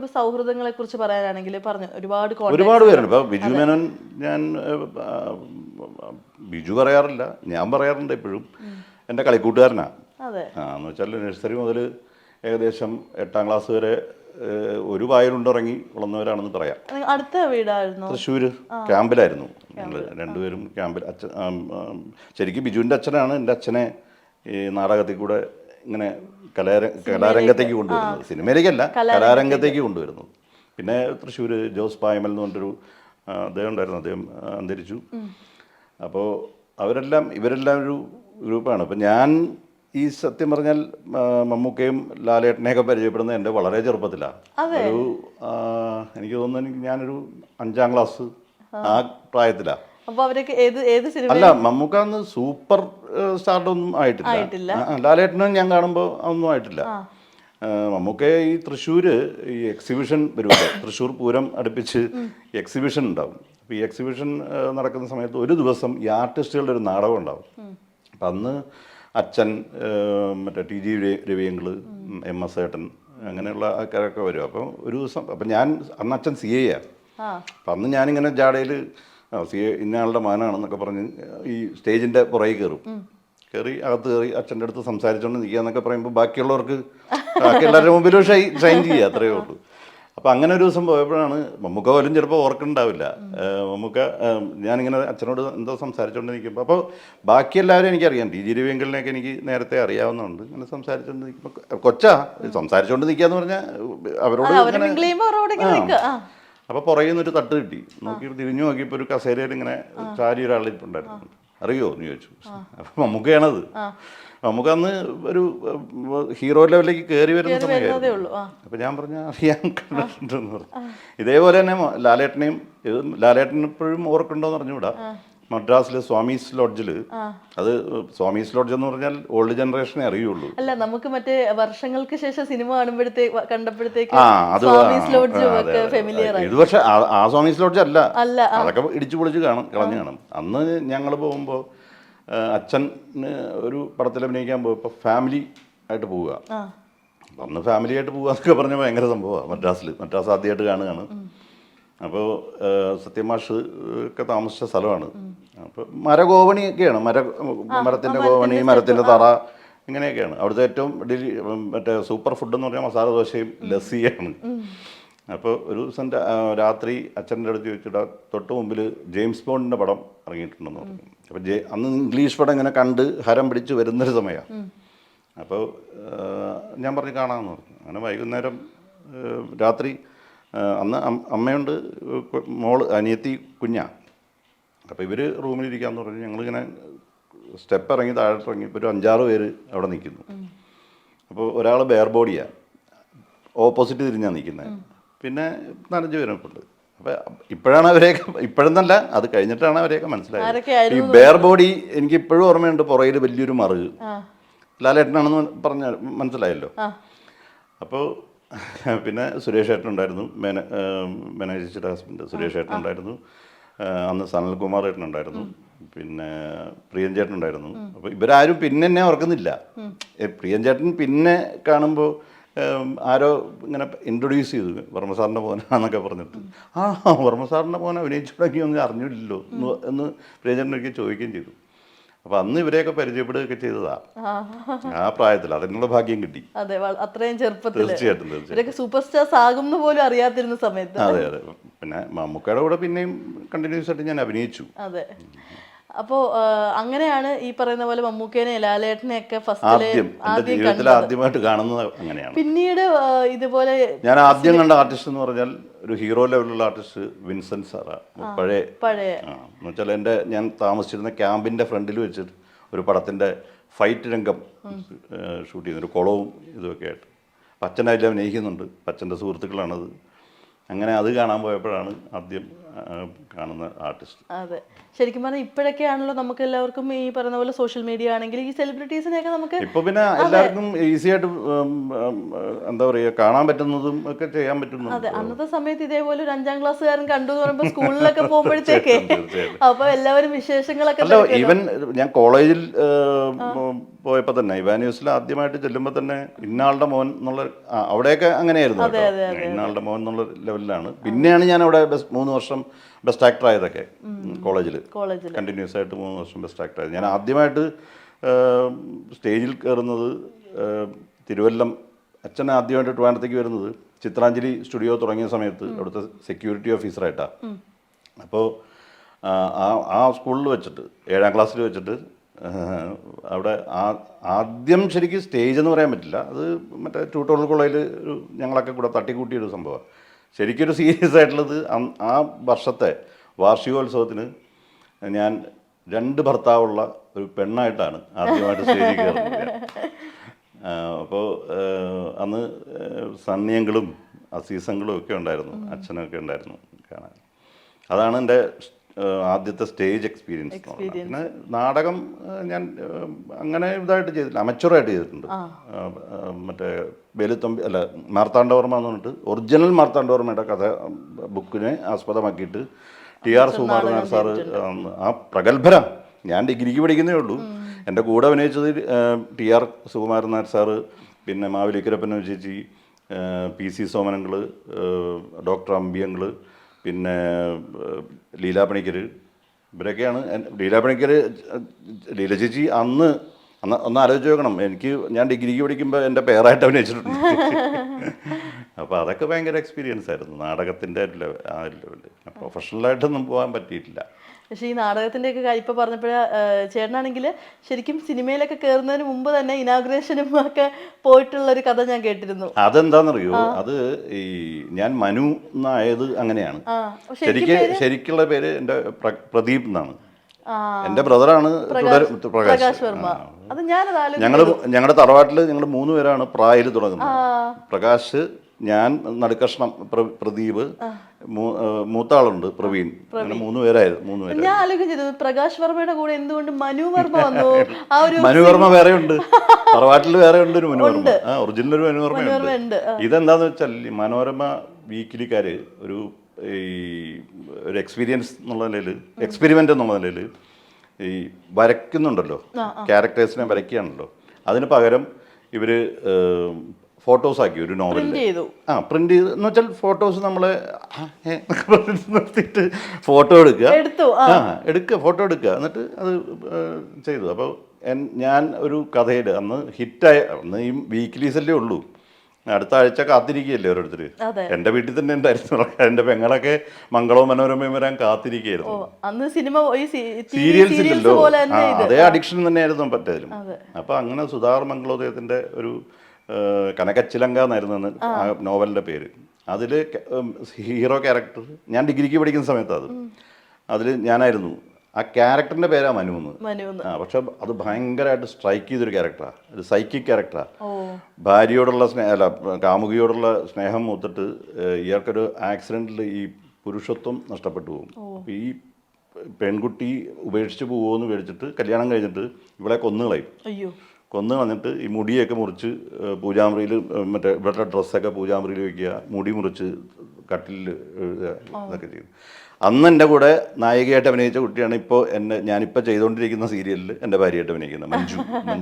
ഇപ്പൊ സൗഹൃദങ്ങളെ കുറിച്ച് പറയാനാണെങ്കിൽ പറഞ്ഞു ഒരുപാട് ഒരുപാട് പേരുണ്ട്. ഇപ്പോൾ ബിജു മേനോൻ ഞാൻ ബിജു പറയാറില്ല. ഞാൻ പറയാറുണ്ട് എപ്പോഴും. എന്റെ കളിക്കൂട്ടുകാരനാണ് അതെ. ആ എന്ന് വെച്ചാൽ നഴ്സറി മുതൽ ഏകദേശം എട്ടാം ക്ലാസ് വരെ ഒരു വായലുണ്ടിറങ്ങി വളർന്നവരാണെന്ന് പറയാം. അടുത്ത വീടായിരുന്നു? തൃശ്ശൂർ ക്യാമ്പിലായിരുന്നു. ഞങ്ങൾ രണ്ടുപേരും ക്യാമ്പിൽ. അച്ഛൻ ശരിക്കും ബിജുവിന്റെ അച്ഛനാണ് എന്റെ അച്ഛനെ ഈ നാടകത്തിൽ കൂടെ ഇങ്ങനെ കലാര കലാരംഗത്തേക്ക് കൊണ്ടുവരുന്നത് സിനിമയിലേക്കല്ല കലാരംഗത്തേക്ക്. കൊണ്ടുവരുന്നത് പിന്നെ തൃശ്ശൂർ ജോസ് പായമൽ എന്ന് പറഞ്ഞൊരു അദ്ദേഹം ഉണ്ടായിരുന്നു. അദ്ദേഹം അന്തരിച്ചു. അപ്പോൾ അവരെല്ലാം ഇവരെല്ലാം ഒരു ഗ്രൂപ്പാണ്. അപ്പം ഞാൻ ഈ സത്യം പറഞ്ഞാൽ മമ്മൂക്കയും ലാലേട്ടനെയൊക്കെ പരിചയപ്പെടുന്നത് എന്റെ വളരെ ചെറുപ്പത്തിലാണ്. ഒരു എനിക്ക് തോന്നുന്നു ഞാനൊരു അഞ്ചാം ക്ലാസ് ആ പ്രായത്തിലാണ്. അപ്പൊ അവരൊക്കെ ഏത് ഏത് സിനിമ അല്ല മമ്മൂക്ക അന്ന് സൂപ്പർ സ്റ്റാർഡം ഒന്നും ആയിട്ടില്ല. ലാലേട്ടനും ഞാൻ കാണുമ്പോൾ ഒന്നും ആയിട്ടില്ല. മമ്മൂക്ക ഈ തൃശ്ശൂര് ഈ എക്സിബിഷൻ വരുമ്പോൾ തൃശ്ശൂർ പൂരം അടുപ്പിച്ച് എക്സിബിഷൻ ഉണ്ടാവും. അപ്പോൾ ഈ എക്സിബിഷൻ നടക്കുന്ന സമയത്ത് ഒരു ദിവസം ഈ ആർട്ടിസ്റ്റുകളുടെ ഒരു നാടകം ഉണ്ടാവും. അപ്പം അന്ന് അച്ഛൻ മറ്റേ ടി ജി രവിയങ്കൾ എം എസ് ഏട്ടൻ അങ്ങനെയുള്ള ആൾക്കാരൊക്കെ വരും. അപ്പം ഒരു ദിവസം അപ്പം ഞാൻ അന്ന് അച്ഛൻ സി എ ആണ് അപ്പം അന്ന് ഞാനിങ്ങനെ ജാടയിൽ സി എ ഇന്നയാളുടെ മാനാണെന്നൊക്കെ പറഞ്ഞ് ഈ സ്റ്റേജിന്റെ പുറകെ കയറും. കയറി അകത്ത് കയറി അച്ഛന്റെ അടുത്ത് സംസാരിച്ചുകൊണ്ട് നിൽക്കുക എന്നൊക്കെ പറയുമ്പോൾ ബാക്കിയുള്ളവർക്ക് ബാക്കി എല്ലാവരുടെ മുമ്പിലും ഷൈ ഷൈൻ ചെയ്യുക അത്രയേ ഉള്ളൂ. അപ്പോൾ അങ്ങനെ ഒരു ദിവസം പോയപ്പോഴാണ് മമ്മൂക്ക പോലും ചിലപ്പോൾ ഓർക്കുന്നുണ്ടാവില്ല. മമ്മൂക്ക ഞാനിങ്ങനെ അച്ഛനോട് എന്തോ സംസാരിച്ചുകൊണ്ട് നിൽക്കുമ്പോൾ അപ്പോൾ ബാക്കി എല്ലാവരും എനിക്കറിയാം. ടി ജി രവിയെങ്കിലിനൊക്കെ എനിക്ക് നേരത്തെ അറിയാവുന്നതുകൊണ്ട് ഇങ്ങനെ സംസാരിച്ചുകൊണ്ട് നിൽക്കുമ്പോൾ കൊച്ചാ സംസാരിച്ചുകൊണ്ട് നിൽക്കുക എന്ന് പറഞ്ഞാൽ അവരോട് അവരെ ഇങ്ങനെ- മിങ്കിൾ ചെയ്യുമ്പോ അവരോട് ഇങ്ങനെ ആ. നിൽക്കുക ആ അപ്പൊ പുറകിൽ നിന്നൊരു ഒരു തട്ട് കിട്ടി. നോക്കി തിരിഞ്ഞു നോക്കിയപ്പോൾ ഒരു കസേരയിൽ ഇങ്ങനെ ചാരി ഒരാളിരിപ്പുണ്ടായിരുന്നു. അറിയോ എന്ന് ചോദിച്ചു. അപ്പൊ മമ്മൂക്കയാണത്. മമ്മൂക്കന്ന് ഒരു ഹീറോ ലെവലിലേക്ക് കയറി വരുന്ന സമയമായിരുന്നു. അപ്പൊ ഞാൻ പറഞ്ഞ അറിയാൻ കണ്ടിട്ടുണ്ടെന്ന് പറഞ്ഞു. ഇതേപോലെ തന്നെ ലാലേട്ടനെയും ഇത് ലാലേട്ടൻ ഇപ്പോഴും ഓർക്കുണ്ടോന്ന് അറിഞ്ഞുകൂടാ. മദ്രാസിലെ സ്വാമീസ് ലോഡ്ജിൽ അത് സ്വാമീസ് ലോഡ്ജ് എന്ന് പറഞ്ഞാൽ ഓൾഡ് ജനറേഷനെ അറിയുള്ളൂ. അല്ല നമുക്ക് മറ്റേ വർഷങ്ങൾക്ക് ശേഷം സിനിമ കാണുമ്പോഴത്തേക്ക് കണ്ടപ്പോഴത്തേക്ക് ഇത് പക്ഷെ ആ- സ്വാമീസ് ലോഡ്ജ് അല്ല. അല്ല അതൊക്കെ ഇടിച്ചു പൊളിച്ച് കാണും കളഞ്ഞു കാണും. അന്ന് ഞങ്ങൾ പോകുമ്പോൾ അച്ഛൻ ഒരു പടത്തിൽ അഭിനയിക്കാൻ പോയപ്പോൾ ഫാമിലി ആയിട്ട് പോവുക. അന്ന് ഫാമിലി ആയിട്ട് പോവുക എന്നൊക്കെ പറഞ്ഞ ഭയങ്കര സംഭവമാണ് മദ്രാസിൽ മദ്രാസ് ആദ്യമായിട്ട് കാണുകയാണ്. അപ്പോൾ സത്യമാഷ് ഒക്കെ താമസിച്ച സ്ഥലമാണ്. അപ്പോൾ മരഗോവണിയൊക്കെയാണ്. മര മരത്തിന്റെ ഗോവണി മരത്തിന്റെ തറ ഇങ്ങനെയൊക്കെയാണ്. അവിടുത്തെ ഏറ്റവും ഡെലി മറ്റേ സൂപ്പർ ഫുഡ് എന്ന് പറഞ്ഞാൽ മസാല ദോശയും ലസ്സിയാണ്. അപ്പോൾ ഒരു ദിവസം രാത്രി അച്ഛന്റെ അടുത്ത് ചോദിച്ചിട്ട് തൊട്ട് മുമ്പിൽ ജെയിംസ് ബോണ്ടിന്റെ പടം ഇറങ്ങിയിട്ടുണ്ടെന്ന് പറഞ്ഞു. അപ്പോൾ ജെ അന്ന് ഇംഗ്ലീഷ് പടം ഇങ്ങനെ കണ്ട് ഹരം പിടിച്ച് വരുന്നൊരു സമയമാണ്. അപ്പോൾ ഞാൻ പറഞ്ഞ് കാണാമെന്ന് പറഞ്ഞു. അങ്ങനെ വൈകുന്നേരം രാത്രി അന്ന് അമ്മയുണ്ട് മോൾ അനിയത്തി കുഞ്ഞാ. അപ്പോൾ ഇവർ റൂമിലിരിക്കാന്ന് പറഞ്ഞ് ഞങ്ങളിങ്ങനെ സ്റ്റെപ്പ് ഇറങ്ങി താഴെ ഇറങ്ങി ഇപ്പോൾ ഒരു അഞ്ചാറ് പേര് അവിടെ നിൽക്കുന്നു. അപ്പോൾ ഒരാൾ ബെയർ ബോഡിയാണ് ഓപ്പോസിറ്റ് തിരിഞ്ഞാണ് നിൽക്കുന്നത് പിന്നെ നാലഞ്ച് പേരും ഉണ്ട് അപ്പോൾ ഇപ്പോഴാണ് അവരെയൊക്കെ ഇപ്പോഴെന്നല്ല അത് കഴിഞ്ഞിട്ടാണ് അവരെയൊക്കെ മനസ്സിലായത്. ഈ ബെയർ ബോഡി എനിക്ക് ഇപ്പോഴും ഓർമ്മയുണ്ട് പുറകിൽ വലിയൊരു മറുക്. ലാലേട്ടനാണെന്ന് പറഞ്ഞ മനസ്സിലായല്ലോ. അപ്പോൾ പിന്നെ സുരേഷ് ഏട്ടനുണ്ടായിരുന്നു മേന മേനേജിച്ചിയുടെ ഹസ്ബൻഡ് സുരേഷ് ഏട്ടനുണ്ടായിരുന്നു അന്ന് സനൽകുമാർ ഏട്ടനുണ്ടായിരുന്നു പിന്നെ പ്രിയൻ ചേട്ടൻ ഉണ്ടായിരുന്നു. അപ്പോൾ ഇവരാരും പിന്നെ എന്നെ ഓർക്കുന്നില്ല. പ്രിയഞ്ചേട്ടൻ പ്രിയൻ ചേട്ടൻ പിന്നെ കാണുമ്പോൾ ആരോ ഇങ്ങനെ ഇൻട്രൊഡ്യൂസ് ചെയ്തു. വർമ്മ സാറിന്റെ മോനാന്നൊക്കെ പറഞ്ഞിട്ട്. ആ വർമ്മ സാറിന്റെ മോൻ അഭിനയിച്ചു തുടങ്ങിയൊന്നും അറിഞ്ഞില്ലല്ലോ എന്ന് ഒരിക്കൽ ചോദിക്കുകയും ചെയ്തു. അപ്പോൾ അന്ന് ഇവരെയൊക്കെ പരിചയപ്പെടുകയൊക്കെ ചെയ്തതാ. ആ പ്രായത്തിൽ അതിനുള്ള ഭാഗ്യം കിട്ടി. അതെ അത്രയും ചെറുപ്പത്തിൽ തീർച്ചയായിട്ടും തീർച്ചയായിട്ടും. സൂപ്പർ സ്റ്റാർസ് ആകുന്ന പോലും അറിയാതിരുന്ന സമയത്ത്. അതെ അതെ. പിന്നെ മമ്മൂക്കയുടെ കൂടെ പിന്നെയും കണ്ടിന്യൂസ് ആയിട്ട് ഞാൻ അഭിനയിച്ചു. അതെ. അപ്പോ അങ്ങനെയാണ് ഈ പറയുന്ന പോലെ മമ്മൂക്കേനെ ലാലേട്ടനെ ഒക്കെ ഫസ്റ്റ് ആദ്യമായിട്ട് കാണുന്നത് അങ്ങനെയാണ്. പിന്നീട് ഇതുപോലെ ഞാൻ ആദ്യം കണ്ട ആർട്ടിസ്റ്റ് എന്ന് പറഞ്ഞാൽ ഒരു ഹീറോ ലെവലുള്ള ആർട്ടിസ്റ്റ് വിൻസെന്റ് സാറാ. പഴയ പഴയ. എന്നുവെച്ചാൽ എന്ന് എന്റെ ഞാൻ താമസിച്ചിരുന്ന ക്യാമ്പിന്റെ ഫ്രണ്ടിൽ വെച്ചിട്ട് ഒരു പടത്തിന്റെ ഫൈറ്റ് രംഗം ഷൂട്ട് ചെയ്യുന്നു ഒരു കുളവും ഇതുമൊക്കെ ആയിട്ട്. അച്ഛനായിട്ട് അഭിനയിക്കുന്നുണ്ട് അച്ഛന്റെ സുഹൃത്തുക്കളാണത്. അങ്ങനെ അത് കാണാൻ പോയപ്പോഴാണ് ആദ്യം കാണുന്ന ആർട്ടിസ്റ്റ് അതെ. ശരിക്കും പറഞ്ഞാൽ ഇപ്പോഴൊക്കെയാണല്ലോ നമുക്ക് എല്ലാവർക്കും ഈ പറയുന്ന പോലെ സോഷ്യൽ മീഡിയ ആണെങ്കിൽ ഈ സെലിബ്രിറ്റീസിനെയൊക്കെ നമുക്ക് ഇപ്പൊ പിന്നെ എല്ലാവർക്കും ഈസി ആയിട്ട് എന്താ പറയുക കാണാൻ പറ്റുന്നതും ഒക്കെ ചെയ്യാൻ പറ്റുന്നു അതെ. അന്നത്തെ സമയത്ത് ഇതേപോലെ ഒരു അഞ്ചാം ക്ലാസ്സുകാരൻ കണ്ടു എന്ന് പറയുമ്പോൾ സ്കൂളിലൊക്കെ പോകുമ്പോഴത്തേക്കേ. അപ്പൊ എല്ലാവരും വിശേഷങ്ങളൊക്കെ ഈവൻ ഞാൻ കോളേജിൽ പോയപ്പോൾ തന്നെ ഇവാനിയൂസിൽ ആദ്യമായിട്ട് ചെല്ലുമ്പോൾ തന്നെ ഇന്നാളുടെ മോൻ എന്നുള്ള അവിടെയൊക്കെ അങ്ങനെയായിരുന്നു കേട്ടോ. ഇന്നാളുടെ മോൻ എന്നുള്ള ലെവലിലാണ്. പിന്നെയാണ് ഞാൻ അവിടെ ബെസ്റ്റ് മൂന്ന് വർഷം ബെസ്റ്റ് ആക്ടർ ആയതൊക്കെ കോളേജിൽ കോളേജിൽ കണ്ടിന്യൂസ് ആയിട്ട് മൂന്ന് വർഷം ബെസ്റ്റ് ആക്ടർ ആയത്. ഞാൻ ആദ്യമായിട്ട് സ്റ്റേജിൽ കയറുന്നത് തിരുവല്ലം അച്ഛൻ ആദ്യമായിട്ട് ട്രിവാൻഡത്തേക്ക് വരുന്നത് ചിത്രാഞ്ജലി സ്റ്റുഡിയോ തുടങ്ങിയ സമയത്ത് അവിടുത്തെ സെക്യൂരിറ്റി ഓഫീസറായിട്ടാണ് അപ്പോൾ ആ ആ സ്കൂളിൽ വെച്ചിട്ട് ഏഴാം ക്ലാസ്സിൽ വെച്ചിട്ട് അവിടെ ആദ്യം ശരിക്കും സ്റ്റേജ് എന്ന് പറയാൻ പറ്റില്ല. അത് മറ്റേ ട്യൂട്ടോറിയൽ കോളേജിൽ ഒരു ഞങ്ങളൊക്കെ കൂടെ തട്ടിക്കൂട്ടിയൊരു സംഭവമാണ് ശരിക്കും ഒരു സീരിയസ് ആയിട്ടുള്ളത് ആ വർഷത്തെ വാർഷികോത്സവത്തിന് ഞാൻ രണ്ട് ഭർത്താവുള്ള ഒരു പെണ്ണായിട്ടാണ് ആദ്യമായിട്ട് സ്റ്റേജിൽ കയറുന്നത്. അപ്പോൾ അന്ന് സണ്ണിയങ്ങളും അസീസങ്ങളും ഒക്കെ ഉണ്ടായിരുന്നു. അച്ഛനൊക്കെ ഉണ്ടായിരുന്നു കാണാൻ. അതാണ് എന്റെ ആദ്യത്തെ സ്റ്റേജ് എക്സ്പീരിയൻസ് പിന്നെ നാടകം ഞാൻ അങ്ങനെ ഇതായിട്ട് ചെയ്തിട്ടില്ല. അമച്ചുറായിട്ട് ചെയ്തിട്ടുണ്ട്. മറ്റേ വേലുത്തമ്പി അല്ല മാർത്താണ്ഡവർമ്മ എന്ന് പറഞ്ഞിട്ട് ഒറിജിനൽ മാർത്താണ്ഡവർമ്മയുടെ കഥ ബുക്കിനെ ആസ്പദമാക്കിയിട്ട് ടി ആർ സുകുമാരനാഥ് സാറ് ആ പ്രഗത്ഭര. ഞാൻ ഡിഗ്രിക്ക് പഠിക്കുന്നേ ഉള്ളൂ. എന്റെ കൂടെ അഭിനയിച്ചത് ടി ആർ സുകുമാരനാഥ് സാറ് പിന്നെ മാവിലിക്കരപ്പന ചേച്ചി പി സി സോമനങ്ങൾ ഡോക്ടർ അമ്പിയങ്ങൾ പിന്നെ ലീലാ പണിക്കർ ഇവരൊക്കെയാണ് ലീലാ പണിക്കർ ലീല ചേച്ചി അന്ന് അന്ന് ഒന്ന് ആലോചിച്ച് നോക്കണം. എനിക്ക് ഞാൻ ഡിഗ്രിക്ക് പഠിക്കുമ്പോൾ എന്റെ പേരായിട്ട് അഭിനയിച്ചിട്ടുണ്ട്. അപ്പോൾ അതൊക്കെ ഭയങ്കര എക്സ്പീരിയൻസ് ആയിരുന്നു. നാടകത്തിന്റെ ലെവൽ ആ ലെവലിൽ പ്രൊഫഷണലായിട്ടൊന്നും പോകാൻ പറ്റിയിട്ടില്ല. പക്ഷേ ഈ നാടകത്തിന്റെ ഒക്കെ കാര്യം പറഞ്ഞപ്പോഴേ ചേട്ടനാണെങ്കിൽ ശരിക്കും സിനിമയിലൊക്കെ കയറുന്നതിന് മുമ്പ് തന്നെ ഇനാഗ്രേഷനും ഒക്കെ പോയിട്ടുള്ള ഒരു കഥ ഞാൻ കേട്ടിരുന്നു. അതെന്താണെന്നറിയോ അത് ഈ ഞാൻ മനു എന്നായത് അങ്ങനെയാണ്. ശരിക്കും ശരിക്ക് ശരിക്കുള്ള പേര് എന്റെ പ്രദീപ് എന്നാണ്. എന്റെ എന്റെ ബ്രദറാണ് പ്രകാശ് വർമ്മ. ഞങ്ങൾ ഞങ്ങളുടെ തറവാട്ടിൽ ഞങ്ങൾ മൂന്ന് പേരാണ് പ്രായിൽ തുടങ്ങുന്നത്. പ്രകാശ് ഞാൻ നടുക്കഷ്ണം പ്രദീപ് മൂ- ആ, മൂത്ത ആളുണ്ട് പ്രവീൺ. അങ്ങനെ മൂന്ന് പേരായിരുന്നു മൂന്ന് പേര് ഞാൻ ആലോചിക്കും ചെയ്തു പ്രകാശ് വർമ്മയുടെ കൂടെ എന്തുകൊണ്ട് മനു വർമ്മ വന്നു? ആ ഒരു മനുവർമ്മ വേറെ ഉണ്ട് തറവാട്ടിൽ വേറെ ഉണ്ട്. ഒരു മനുവർമ്മ ആ ഒറിജിനൽ ഒരു മനുവർമ്മ ഉണ്ട് ഇതെന്താന്ന് വെച്ചാൽ മനോരമ വീക്കിലിക്കാര് ഒരു ഈ ഒരു എക്സ്പീരിയൻസ് എന്നുള്ള നിലയിൽ എക്സ്പെരിമെന്റ് എന്നുള്ള നിലയിൽ ഈ വരയ്ക്കുന്നുണ്ടല്ലോ. ക്യാരക്ടേഴ്സിനെ വരയ്ക്കുകയാണല്ലോ. അതിന് പകരം ഇവർ ഫോട്ടോസ് ആക്കി ഒരു നോവൽ ആ പ്രിന്റ് ചെയ്ത്. എന്ന് വെച്ചാൽ ഫോട്ടോസ് എന്നൊക്കെ നിർത്തിയിട്ട് ഫോട്ടോ എടുക്കുക. ആ. എടുക്കുക ഫോട്ടോ എടുക്കുക. എന്നിട്ട് അത് ചെയ്തു. അപ്പോൾ ഞാൻ ഒരു കഥയിൽ അന്ന് ഹിറ്റായ അന്ന് ഈ വീക്ക്ലീസല്ലേ ഉള്ളൂ. അടുത്ത ആഴ്ച കാത്തിരിക്കുകയല്ലേ ഓരോരുത്തർ എന്റെ വീട്ടിൽ തന്നെ ഉണ്ടായിരുന്നു എന്റെ പെങ്ങളൊക്കെ മംഗളവും മനോരമയും വരാൻ കാത്തിരിക്കുകയായിരുന്നു. അന്ന് സിനിമ സീരിയൽസ് ഇല്ലല്ലോ. അതേ അഡിക്ഷൻ തന്നെയായിരുന്നു പറ്റതിലും. അപ്പൊ അങ്ങനെ സുധാർ മംഗളോദയത്തിന്റെ ഒരു കനകച്ചിലങ്ക എന്നായിരുന്നു ആ. നോവലിന്റെ പേര്. അതിൽ ഹീറോ ക്യാരക്ടർ ഞാൻ ഡിഗ്രിക്ക് പഠിക്കുന്ന സമയത്ത് അത്. അതിൽ ഞാനായിരുന്നു. ആ ക്യാരക്ടറിന്റെ പേരാ മനു എന്ന്. ആ പക്ഷെ അത് ഭയങ്കരമായിട്ട് സ്ട്രൈക്ക് ചെയ്തൊരു ക്യാരക്ടറാണ് ഒരു സൈക്കിക് ക്യാരക്ടറാണ് ഭാര്യയോടുള്ള സ്നേഹ അല്ല കാമുകിയോടുള്ള സ്നേഹം മൂത്തിട്ട് ഇയാൾക്കൊരു ആക്സിഡന്റിൽ ഈ പുരുഷത്വം നഷ്ടപ്പെട്ടു പോകും. ഈ പെൺകുട്ടി ഉപേക്ഷിച്ച് പോകുമെന്ന് മേടിച്ചിട്ട് കല്യാണം കഴിഞ്ഞിട്ട് ഇവളെ കൊന്നുകളയും. അയ്യോ. കൊന്നു കളഞ്ഞിട്ട് ഈ മുടിയൊക്കെ മുറിച്ച് പൂജാമുറിയിൽ മറ്റേ ഇവരുടെ ഡ്രസ്സൊക്കെ പൂജാമുറിയിൽ വയ്ക്കുക മുടി മുറിച്ച് കട്ടിലിൽ ഇതൊക്കെ ചെയ്യും. അന്ന് എന്റെ കൂടെ നായികയായിട്ട് അഭിനയിച്ച കുട്ടിയാണ് ഇപ്പോൾ എന്നെ ഞാനിപ്പോൾ ചെയ്തുകൊണ്ടിരിക്കുന്ന സീരിയലിൽ എന്റെ ഭാര്യയായിട്ട് അഭിനയിക്കുന്നത് മഞ്ജു മഞ്ജു